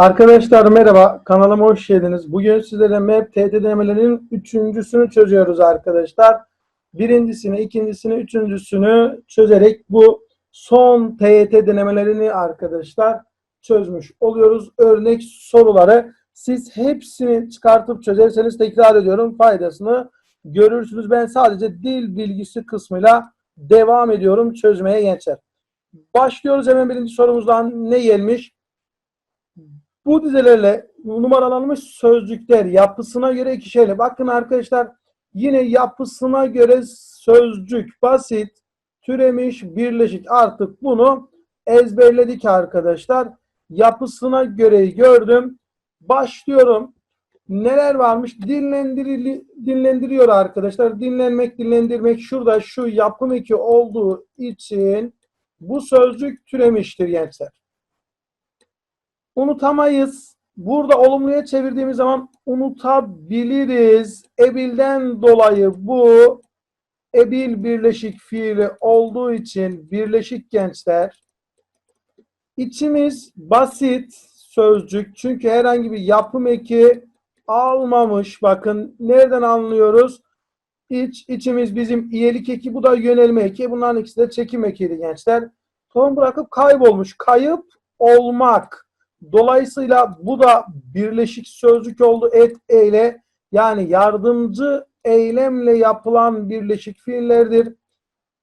Arkadaşlar merhaba, kanalıma hoş geldiniz. Bugün sizlere MEP TET denemelerinin üçüncüsünü çözüyoruz arkadaşlar. Birincisini, ikincisini, üçüncüsünü çözerek bu son TYT denemelerini arkadaşlar çözmüş oluyoruz. Örnek soruları siz hepsini çıkartıp çözerseniz tekrar ediyorum faydasını görürsünüz. Ben sadece dil bilgisi kısmıyla devam ediyorum çözmeye gençler. Başlıyoruz hemen birinci sorumuzdan ne gelmiş? Bu dizelerle numaralanmış sözcükler yapısına göre ikişerli. Bakın arkadaşlar yine yapısına göre sözcük basit, türemiş, birleşik. Artık bunu ezberledik arkadaşlar. Yapısına göre gördüm. Başlıyorum. Neler varmış? Dinlendirili, dinlendiriyor arkadaşlar. Dinlenmek, dinlendirmek. Şurada şu yapım eki olduğu için bu sözcük türemiştir gençler unutamayız. Burada olumluya çevirdiğimiz zaman unutabiliriz. Ebilden dolayı bu ebil birleşik fiili olduğu için birleşik gençler. İçimiz basit sözcük. Çünkü herhangi bir yapım eki almamış. Bakın nereden anlıyoruz? İç, içimiz bizim iyelik eki. Bu da yönelme eki. Bunların ikisi de çekim ekiydi gençler. Son bırakıp kaybolmuş. Kayıp olmak. Dolayısıyla bu da birleşik sözcük oldu et eyle yani yardımcı eylemle yapılan birleşik fiillerdir.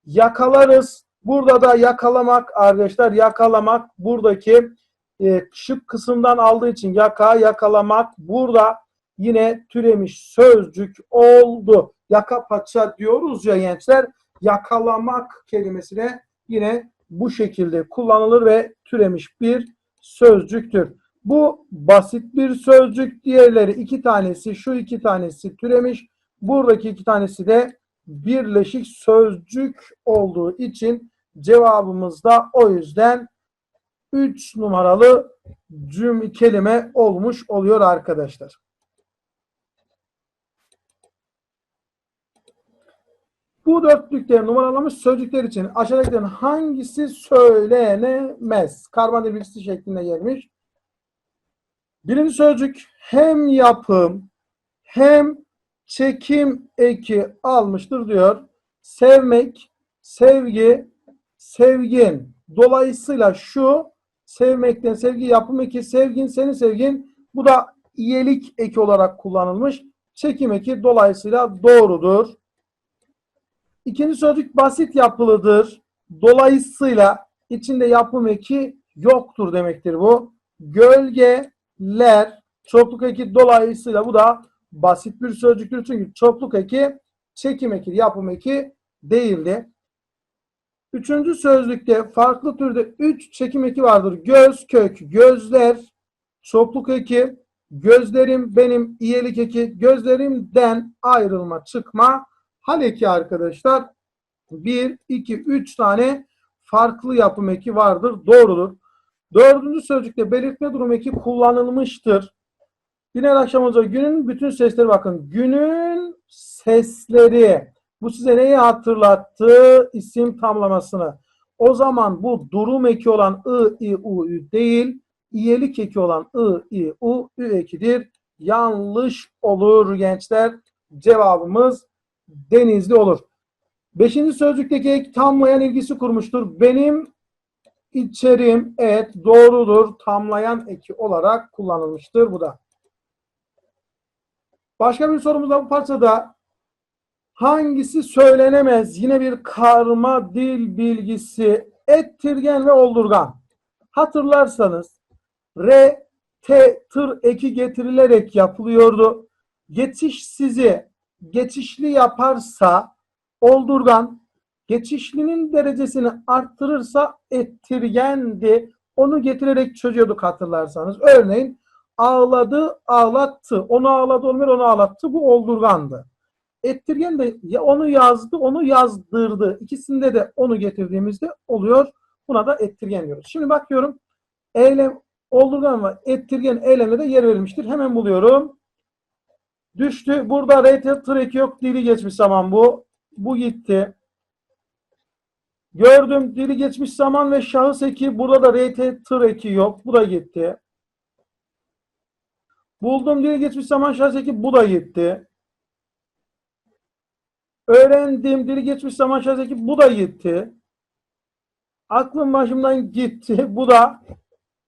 Yakalarız. Burada da yakalamak arkadaşlar yakalamak buradaki e, şık kısımdan aldığı için yaka yakalamak burada yine türemiş sözcük oldu. Yaka paça diyoruz ya gençler yakalamak kelimesine yine bu şekilde kullanılır ve türemiş bir sözcüktür. Bu basit bir sözcük. Diğerleri iki tanesi, şu iki tanesi türemiş. Buradaki iki tanesi de birleşik sözcük olduğu için cevabımız da o yüzden 3 numaralı cüm kelime olmuş oluyor arkadaşlar. Bu dörtlükte numaralanmış sözcükler için aşağıdakilerin hangisi söylenemez? Karbon bilgisi şeklinde gelmiş. Birinci sözcük hem yapım hem çekim eki almıştır diyor. Sevmek, sevgi, sevgin. Dolayısıyla şu sevmekten sevgi yapım eki, sevgin, senin sevgin. Bu da iyelik eki olarak kullanılmış. Çekim eki dolayısıyla doğrudur. İkinci sözcük basit yapılıdır. Dolayısıyla içinde yapım eki yoktur demektir bu. Gölgeler çokluk eki dolayısıyla bu da basit bir sözcüktür. Çünkü çokluk eki çekim eki, yapım eki değildi. Üçüncü sözlükte farklı türde üç çekim eki vardır. Göz, kök, gözler, çokluk eki, gözlerim, benim, iyelik eki, gözlerimden ayrılma, çıkma, Hal eki arkadaşlar 1, 2, 3 tane farklı yapım eki vardır. Doğrudur. Dördüncü sözcükte belirtme durum eki kullanılmıştır. Günel akşamımıza günün bütün sesleri bakın. Günün sesleri. Bu size neyi hatırlattı? İsim tamlamasını. O zaman bu durum eki olan ı, i, u, ü değil, iyelik eki olan ı, i, u, ü ekidir. Yanlış olur gençler. Cevabımız denizli olur. Beşinci sözcükteki ek tamlayan ilgisi kurmuştur. Benim içerim et doğrudur tamlayan eki olarak kullanılmıştır bu da. Başka bir sorumuz da bu parçada hangisi söylenemez? Yine bir karma dil bilgisi ettirgen ve oldurgan. Hatırlarsanız re, te, tır eki getirilerek yapılıyordu. Geçiş sizi geçişli yaparsa oldurgan, geçişlinin derecesini arttırırsa ettirgendi. Onu getirerek çözüyorduk hatırlarsanız. Örneğin ağladı, ağlattı. Onu ağladı olmuyor, onu ağlattı. Bu oldurgandı. Ettirgen de ya onu yazdı, onu yazdırdı. İkisinde de onu getirdiğimizde oluyor. Buna da ettirgen diyoruz. Şimdi bakıyorum. Eylem, oldurgan ve ettirgen eylemle de yer verilmiştir. Hemen buluyorum. Düştü. Burada rate track yok. Dili geçmiş zaman bu. Bu gitti. Gördüm. Dili geçmiş zaman ve şahıs eki. Burada da rate track'i yok. Bu da gitti. Buldum dili geçmiş zaman şarjındaki bu da gitti. Öğrendim dili geçmiş zaman şarjındaki bu da gitti. Aklım başımdan gitti. Bu da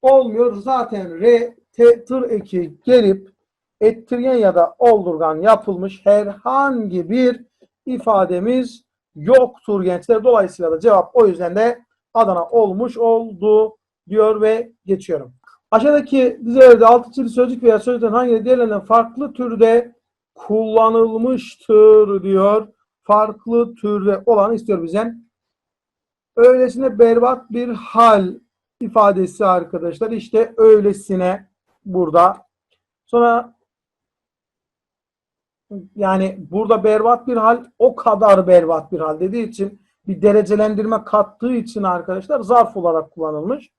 olmuyor. Zaten re, te, tır eki gelip ettirgen ya da oldurgan yapılmış herhangi bir ifademiz yoktur gençler. Dolayısıyla da cevap o yüzden de Adana olmuş oldu diyor ve geçiyorum. Aşağıdaki dizelerde altı çizili sözcük veya sözcüklerin hangileri diğerlerinden farklı türde kullanılmıştır diyor. Farklı türde olanı istiyor bizden. Öylesine berbat bir hal ifadesi arkadaşlar. İşte öylesine burada. Sonra yani burada berbat bir hal o kadar berbat bir hal dediği için bir derecelendirme kattığı için arkadaşlar zarf olarak kullanılmış.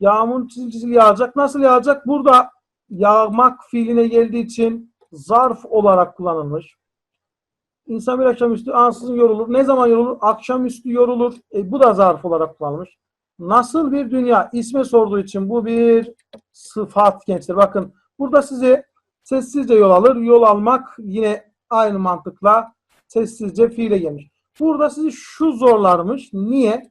Yağmur çizil çizil yağacak. Nasıl yağacak? Burada yağmak fiiline geldiği için zarf olarak kullanılmış. İnsan bir akşamüstü ansızın yorulur. Ne zaman yorulur? Akşamüstü yorulur. E, bu da zarf olarak kullanılmış. Nasıl bir dünya? İsme sorduğu için bu bir sıfat gençler. Bakın burada size sessizce yol alır. Yol almak yine aynı mantıkla sessizce fiile gelmiş. Burada sizi şu zorlarmış. Niye?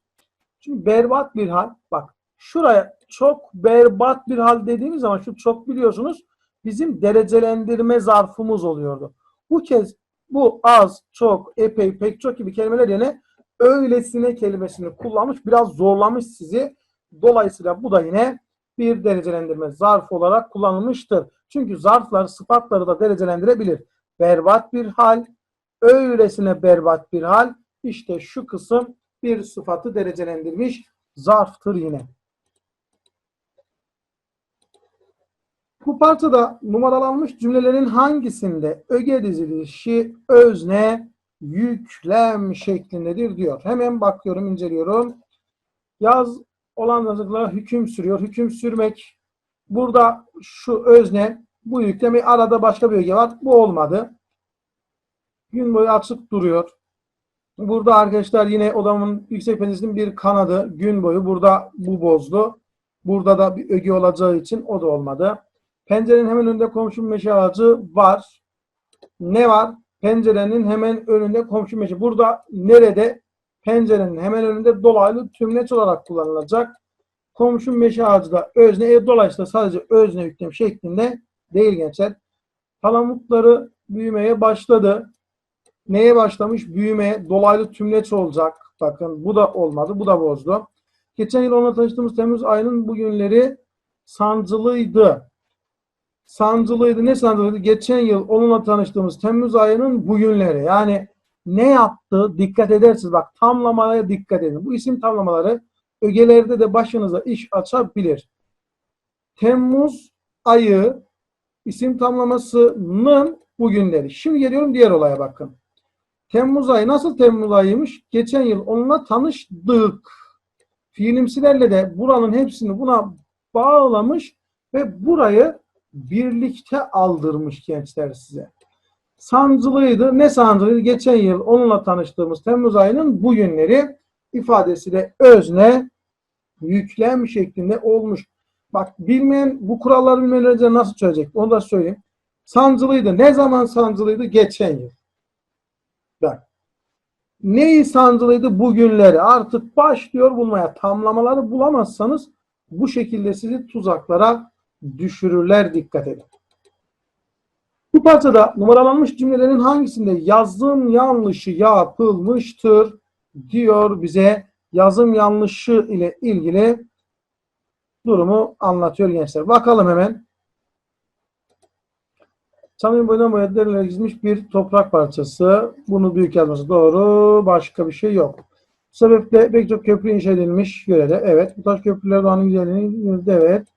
Çünkü berbat bir hal. Bak şuraya çok berbat bir hal dediğimiz zaman şu çok biliyorsunuz bizim derecelendirme zarfımız oluyordu. Bu kez bu az, çok, epey, pek çok gibi kelimeler yerine öylesine kelimesini kullanmış. Biraz zorlamış sizi. Dolayısıyla bu da yine bir derecelendirme zarf olarak kullanılmıştır. Çünkü zarflar sıfatları da derecelendirebilir. Berbat bir hal, öylesine berbat bir hal. İşte şu kısım bir sıfatı derecelendirmiş zarftır yine. Bu parçada numaralanmış cümlelerin hangisinde öge dizilişi özne yüklem şeklindedir diyor. Hemen bakıyorum, inceliyorum. Yaz olan yazıklara hüküm sürüyor. Hüküm sürmek. Burada şu özne, bu yüklemi arada başka bir öge var. Bu olmadı. Gün boyu açık duruyor. Burada arkadaşlar yine odamın yüksek penceresinin bir kanadı gün boyu. Burada bu bozdu. Burada da bir öge olacağı için o da olmadı. Pencerenin hemen önünde komşu meşe ağacı var. Ne var? Pencerenin hemen önünde komşu meşe. Burada nerede? Pencerenin hemen önünde dolaylı tümleç olarak kullanılacak. Komşu meşe ağacı da özne. E, dolayısıyla sadece özne yüklem şeklinde değil gençler. Palamutları büyümeye başladı. Neye başlamış? Büyümeye. Dolaylı tümleç olacak. Bakın bu da olmadı. Bu da bozdu. Geçen yıl onunla tanıştığımız Temmuz ayının bugünleri sancılıydı sancılıydı. Ne sancılıydı? Geçen yıl onunla tanıştığımız Temmuz ayının bugünleri. Yani ne yaptı? Dikkat edersiniz. Bak tamlamaya dikkat edin. Bu isim tamlamaları ögelerde de başınıza iş açabilir. Temmuz ayı isim tamlamasının bugünleri. Şimdi geliyorum diğer olaya bakın. Temmuz ayı nasıl Temmuz ayıymış? Geçen yıl onunla tanıştık. Fiilimsilerle de buranın hepsini buna bağlamış ve burayı birlikte aldırmış gençler size. Sancılıydı. Ne sancılıydı? Geçen yıl onunla tanıştığımız Temmuz ayının bugünleri ifadesiyle özne yüklem şeklinde olmuş. Bak bilmeyen bu kuralları bilmeyen nasıl çözecek? Onu da söyleyeyim. Sancılıydı. Ne zaman sancılıydı? Geçen yıl. Bak. Neyi sancılıydı? Bugünleri. Artık başlıyor bulmaya. Tamlamaları bulamazsanız bu şekilde sizi tuzaklara düşürürler dikkat edin. Bu parçada numaralanmış cümlelerin hangisinde yazım yanlışı yapılmıştır diyor bize yazım yanlışı ile ilgili durumu anlatıyor gençler. Bakalım hemen. Çamın boyundan boya derilerek çizilmiş bir toprak parçası. Bunu büyük yazması doğru. Başka bir şey yok. Bu sebeple pek çok köprü inşa edilmiş yörede. Evet. Bu taş köprüler doğanın güzelliğini evet.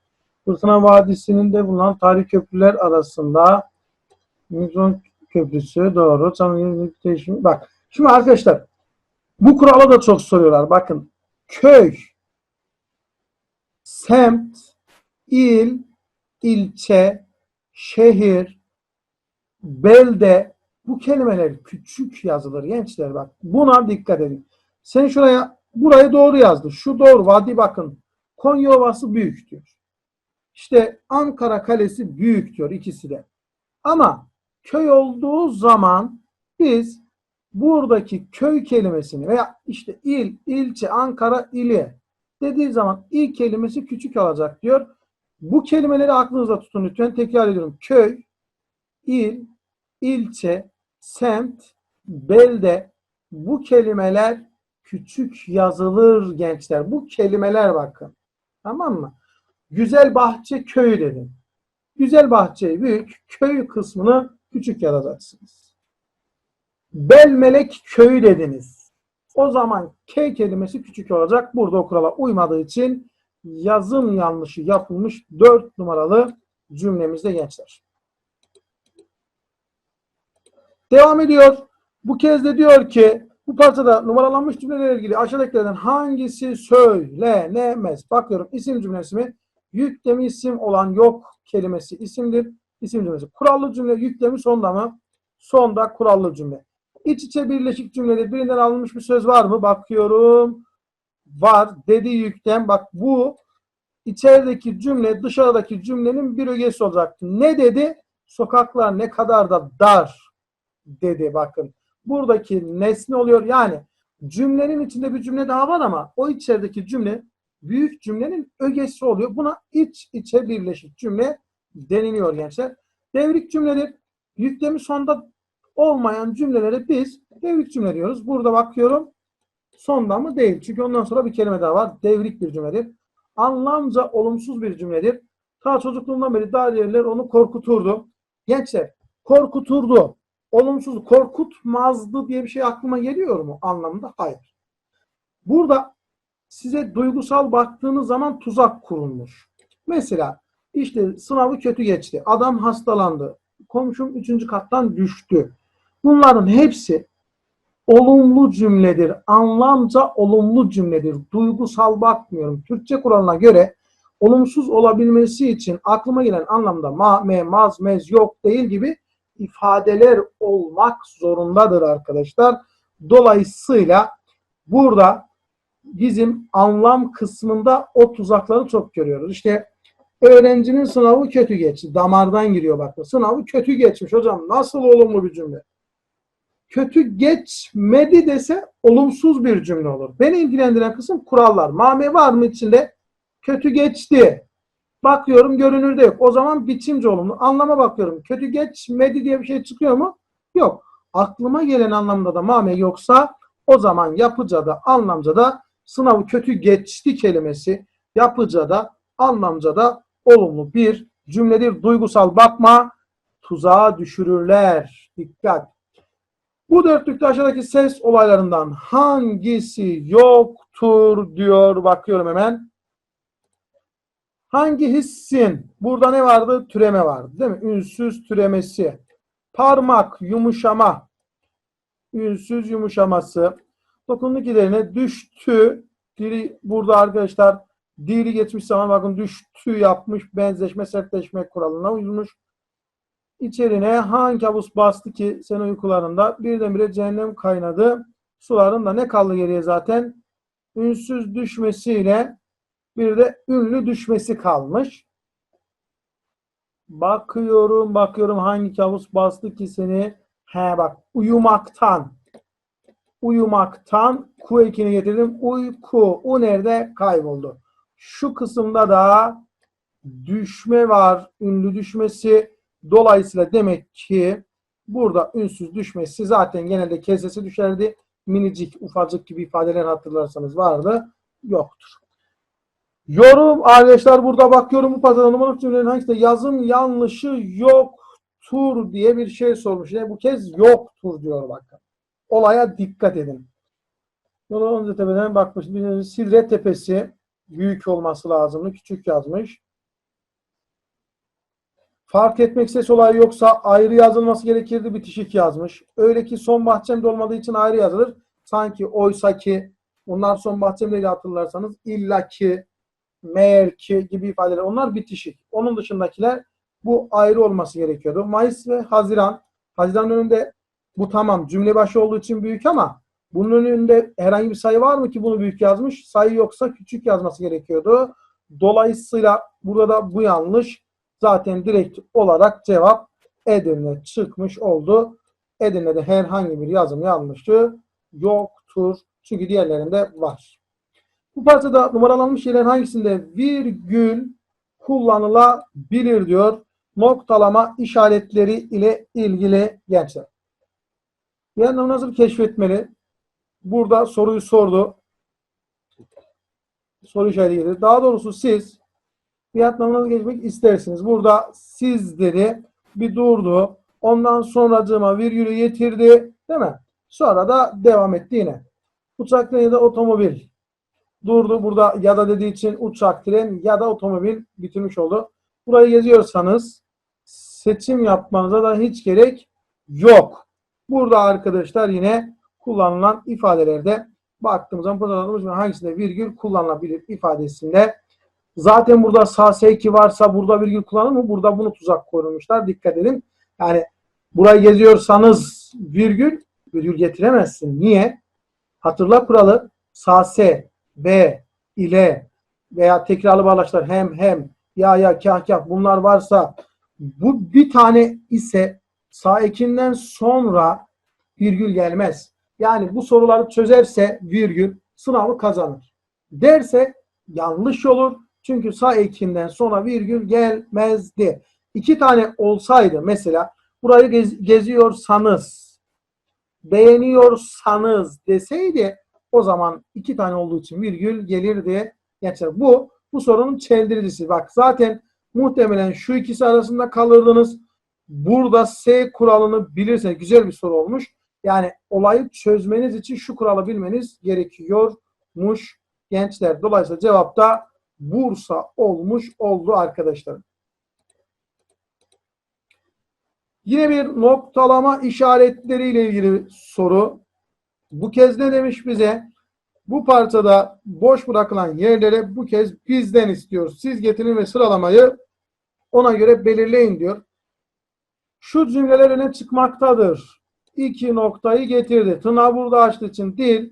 Fırtına Vadisi'nin de bulunan tarih köprüler arasında Migron Köprüsü doğru. Değişimi. Bak şimdi arkadaşlar bu kurala da çok soruyorlar. Bakın köy, semt, il, ilçe, şehir, belde bu kelimeler küçük yazılır gençler bak. Buna dikkat edin. Sen şuraya burayı doğru yazdı. Şu doğru. Vadi bakın. Konya Ovası büyük diyor. İşte Ankara Kalesi büyük diyor ikisi de. Ama köy olduğu zaman biz buradaki köy kelimesini veya işte il, ilçe, Ankara ili dediği zaman il kelimesi küçük alacak diyor. Bu kelimeleri aklınızda tutun lütfen. Tekrar ediyorum. Köy, il, ilçe, semt, belde bu kelimeler küçük yazılır gençler. Bu kelimeler bakın. Tamam mı? Güzel bahçe köyü dedim. Güzel bahçeyi büyük, köy kısmını küçük yazacaksınız. Belmelek köyü dediniz. O zaman K kelimesi küçük olacak. Burada o kurala uymadığı için yazım yanlışı yapılmış 4 numaralı cümlemizde gençler. Devam ediyor. Bu kez de diyor ki bu parçada numaralanmış cümlelerle ilgili aşağıdakilerden hangisi söylenemez? Bakıyorum isim cümlesi mi? Yüklemi isim olan yok kelimesi isimdir. İsim cümlesi. Kurallı cümle yüklemi sonda mı? Sonda kurallı cümle. İç içe birleşik cümlede birinden alınmış bir söz var mı? Bakıyorum. Var. Dedi yüklem. Bak bu içerideki cümle dışarıdaki cümlenin bir ögesi olacaktı. Ne dedi? Sokaklar ne kadar da dar dedi bakın. Buradaki nesne oluyor. Yani cümlenin içinde bir cümle daha var ama o içerideki cümle büyük cümlenin ögesi oluyor. Buna iç içe birleşik cümle deniliyor gençler. Devrik cümledir. Yüklemi sonda olmayan cümlelere biz devrik cümle diyoruz. Burada bakıyorum sonda mı değil. Çünkü ondan sonra bir kelime daha var. Devrik bir cümledir. Anlamca olumsuz bir cümledir. Ta çocukluğundan beri daha yerler onu korkuturdu. Gençler korkuturdu. Olumsuz korkutmazdı diye bir şey aklıma geliyor mu anlamında? Hayır. Burada size duygusal baktığınız zaman tuzak kurulmuş. Mesela işte sınavı kötü geçti. Adam hastalandı. Komşum üçüncü kattan düştü. Bunların hepsi olumlu cümledir. Anlamca olumlu cümledir. Duygusal bakmıyorum. Türkçe kuralına göre olumsuz olabilmesi için aklıma gelen anlamda ma, me, maz, mez, yok değil gibi ifadeler olmak zorundadır arkadaşlar. Dolayısıyla burada bizim anlam kısmında o tuzakları çok görüyoruz. İşte öğrencinin sınavı kötü geçti. Damardan giriyor bak. Sınavı kötü geçmiş hocam. Nasıl olumlu bir cümle? Kötü geçmedi dese olumsuz bir cümle olur. Beni ilgilendiren kısım kurallar. Mame var mı içinde? Kötü geçti. Bakıyorum görünürde yok. O zaman biçimci olumlu. Anlama bakıyorum. Kötü geçmedi diye bir şey çıkıyor mu? Yok. Aklıma gelen anlamda da mame yoksa o zaman yapıca da anlamca da sınavı kötü geçti kelimesi yapıca da anlamca da olumlu bir cümledir. Duygusal bakma tuzağa düşürürler. Dikkat. Bu dörtlükte aşağıdaki ses olaylarından hangisi yoktur diyor. Bakıyorum hemen. Hangi hissin? Burada ne vardı? Türeme vardı değil mi? Ünsüz türemesi. Parmak, yumuşama. Ünsüz yumuşaması. Dokunluk ilerine düştü. Dili burada arkadaşlar dili geçmiş zaman bakın düştü yapmış. Benzeşme, sertleşme kuralına uyulmuş. İçerine hangi kabus bastı ki sen uykularında birdenbire cehennem kaynadı. Suların da ne kaldı geriye zaten? Ünsüz düşmesiyle bir de ünlü düşmesi kalmış. Bakıyorum, bakıyorum hangi kabus bastı ki seni? He bak, uyumaktan. Uyumaktan ku ekini getirdim. Uyku. O nerede? Kayboldu. Şu kısımda da düşme var. Ünlü düşmesi. Dolayısıyla demek ki burada ünsüz düşmesi zaten genelde kesesi düşerdi. Minicik, ufacık gibi ifadeler hatırlarsanız vardı. Yoktur. Yorum arkadaşlar burada bakıyorum bu pazarda numaralı cümlenin hangisinde yazım yanlışı yoktur diye bir şey sormuş. Yani bu kez yoktur diyor bakın. Olaya dikkat edin. Yolun tepeden bakmış. Sidre tepesi büyük olması lazımdı. Küçük yazmış. Fark etmek ses olayı yoksa ayrı yazılması gerekirdi. Bitişik yazmış. Öyle ki son bahçemde olmadığı için ayrı yazılır. Sanki oysa ki onlar son bahçemde hatırlarsanız illa ki meğer ki gibi ifadeler onlar bitişik. Onun dışındakiler bu ayrı olması gerekiyordu. Mayıs ve Haziran. Haziran önünde bu tamam cümle başı olduğu için büyük ama bunun önünde herhangi bir sayı var mı ki bunu büyük yazmış? Sayı yoksa küçük yazması gerekiyordu. Dolayısıyla Burada da bu yanlış. Zaten direkt olarak cevap Edirne çıkmış oldu. Edirne'de herhangi bir yazım yanlışlığı yoktur. Çünkü diğerlerinde var. Bu parçada numaralanmış yerler hangisinde virgül kullanılabilir diyor. Noktalama işaretleri ile ilgili gençler. Yani nasıl keşfetmeli? Burada soruyu sordu. Soru işareti gelir. Daha doğrusu siz fiyatlamanızı geçmek istersiniz. Burada siz dedi bir durdu. Ondan sonracığıma virgülü getirdi. Değil mi? Sonra da devam etti yine. Uçak, tren ya da otomobil. Durdu burada ya da dediği için uçak, tren ya da otomobil bitirmiş oldu. Burayı geziyorsanız seçim yapmanıza da hiç gerek yok. Burada arkadaşlar yine kullanılan ifadelerde baktığımız zaman burada hangisinde virgül kullanılabilir ifadesinde zaten burada sağ S2 varsa burada virgül kullanılır mı? Burada bunu tuzak koymuşlar. Dikkat edin. Yani burayı geziyorsanız virgül virgül getiremezsin. Niye? Hatırla kuralı sağ S, B, ile veya tekrarlı bağlaçlar hem hem ya ya kah kah bunlar varsa bu bir tane ise sağ ekinden sonra virgül gelmez. Yani bu soruları çözerse virgül sınavı kazanır. Derse yanlış olur. Çünkü sağ ekinden sonra virgül gelmezdi. İki tane olsaydı mesela burayı gez- geziyorsanız beğeniyorsanız deseydi o zaman iki tane olduğu için virgül gelirdi. Gençler bu bu sorunun çeldiricisi. Bak zaten muhtemelen şu ikisi arasında kalırdınız. Burada S kuralını bilirseniz güzel bir soru olmuş. Yani olayı çözmeniz için şu kuralı bilmeniz gerekiyormuş gençler. Dolayısıyla cevapta Bursa olmuş oldu arkadaşlar. Yine bir noktalama işaretleriyle ilgili soru. Bu kez ne demiş bize? Bu parçada boş bırakılan yerlere bu kez bizden istiyor. Siz getirin ve sıralamayı ona göre belirleyin diyor. Şu cümleler öne çıkmaktadır. İki noktayı getirdi. Tırnağı burada açtığı için dil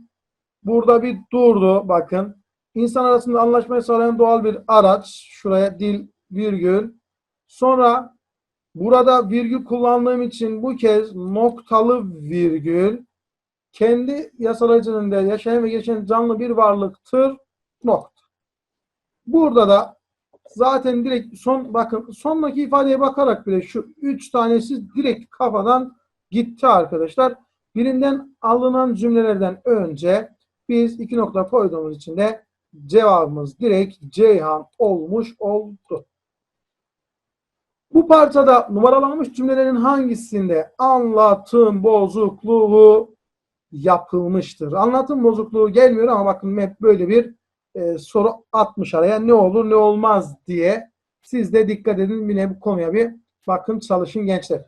burada bir durdu. Bakın. İnsan arasında anlaşmayı sağlayan doğal bir araç. Şuraya dil virgül. Sonra burada virgül kullandığım için bu kez noktalı virgül kendi yasalarının yaşayan ve geçen canlı bir varlıktır. Nokta. Burada da zaten direkt son bakın sondaki ifadeye bakarak bile şu üç tanesi direkt kafadan gitti arkadaşlar. Birinden alınan cümlelerden önce biz iki nokta koyduğumuz için de cevabımız direkt Ceyhan olmuş oldu. Bu parçada numaralanmış cümlelerin hangisinde anlatım bozukluğu yapılmıştır? Anlatım bozukluğu gelmiyor ama bakın hep böyle bir e, soru atmış araya ne olur ne olmaz diye. Siz de dikkat edin yine bu konuya bir bakın çalışın gençler.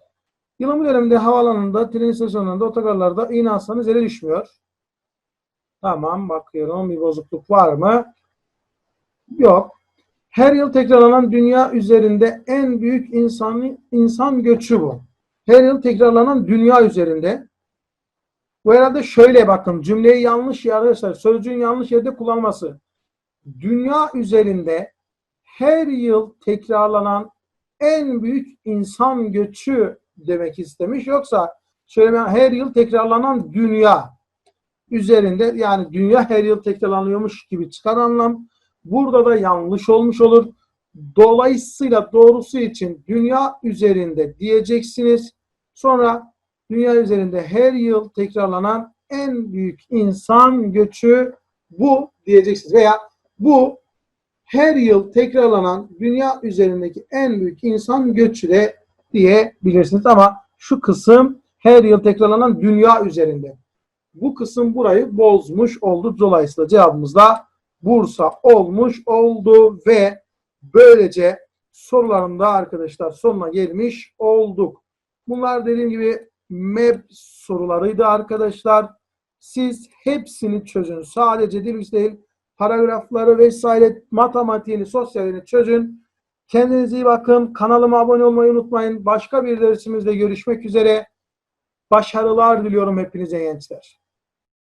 Yılın bu döneminde havaalanında, tren istasyonlarında, otogarlarda iğne hastanız yere düşmüyor. Tamam bakıyorum bir bozukluk var mı? Yok. Her yıl tekrarlanan dünya üzerinde en büyük insan, insan göçü bu. Her yıl tekrarlanan dünya üzerinde. Bu herhalde şöyle bakın cümleyi yanlış arkadaşlar sözcüğün yanlış yerde kullanması. Dünya üzerinde her yıl tekrarlanan en büyük insan göçü demek istemiş. Yoksa şöyle her yıl tekrarlanan dünya üzerinde yani dünya her yıl tekrarlanıyormuş gibi çıkar anlam. Burada da yanlış olmuş olur. Dolayısıyla doğrusu için dünya üzerinde diyeceksiniz. Sonra dünya üzerinde her yıl tekrarlanan en büyük insan göçü bu diyeceksiniz. Veya bu her yıl tekrarlanan dünya üzerindeki en büyük insan göçü de diyebilirsiniz. Ama şu kısım her yıl tekrarlanan dünya üzerinde. Bu kısım burayı bozmuş oldu. Dolayısıyla cevabımız da Bursa olmuş oldu ve böylece sorularımda arkadaşlar sonuna gelmiş olduk. Bunlar dediğim gibi MEP sorularıydı arkadaşlar. Siz hepsini çözün. Sadece dil değil, paragrafları vesaire, matematiğini, sosyalini çözün. Kendinize iyi bakın. Kanalıma abone olmayı unutmayın. Başka bir dersimizde görüşmek üzere. Başarılar diliyorum hepinize gençler.